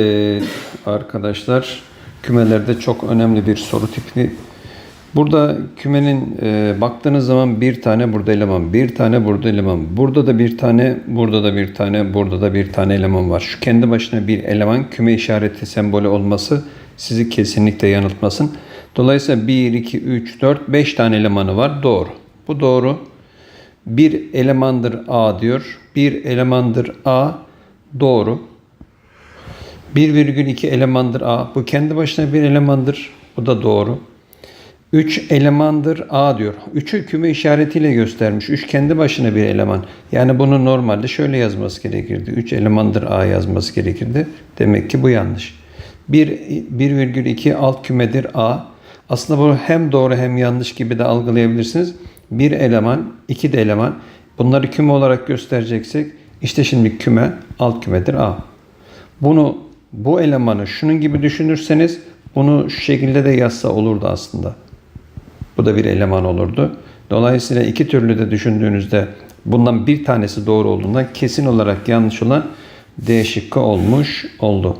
Ee, arkadaşlar kümelerde çok önemli bir soru tipi. Burada kümenin e, baktığınız zaman bir tane burada eleman, bir tane burada eleman, burada da bir tane, burada da bir tane, burada da bir tane eleman var. Şu kendi başına bir eleman küme işareti sembolü olması sizi kesinlikle yanıltmasın. Dolayısıyla 1, 2, 3, 4, 5 tane elemanı var. Doğru. Bu doğru. Bir elemandır A diyor. Bir elemandır A. Doğru. 1,2 elemandır A. Bu kendi başına bir elemandır. Bu da doğru. 3 elemandır A diyor. 3'ü küme işaretiyle göstermiş. 3 kendi başına bir eleman. Yani bunu normalde şöyle yazması gerekirdi. 3 elemandır A yazması gerekirdi. Demek ki bu yanlış. 1 1,2 alt kümedir A. Aslında bunu hem doğru hem yanlış gibi de algılayabilirsiniz. Bir eleman, iki de eleman. Bunları küme olarak göstereceksek işte şimdi küme alt kümedir A. Bunu bu elemanı şunun gibi düşünürseniz bunu şu şekilde de yazsa olurdu aslında. Bu da bir eleman olurdu. Dolayısıyla iki türlü de düşündüğünüzde bundan bir tanesi doğru olduğundan kesin olarak yanlış olan D şıkkı olmuş oldu.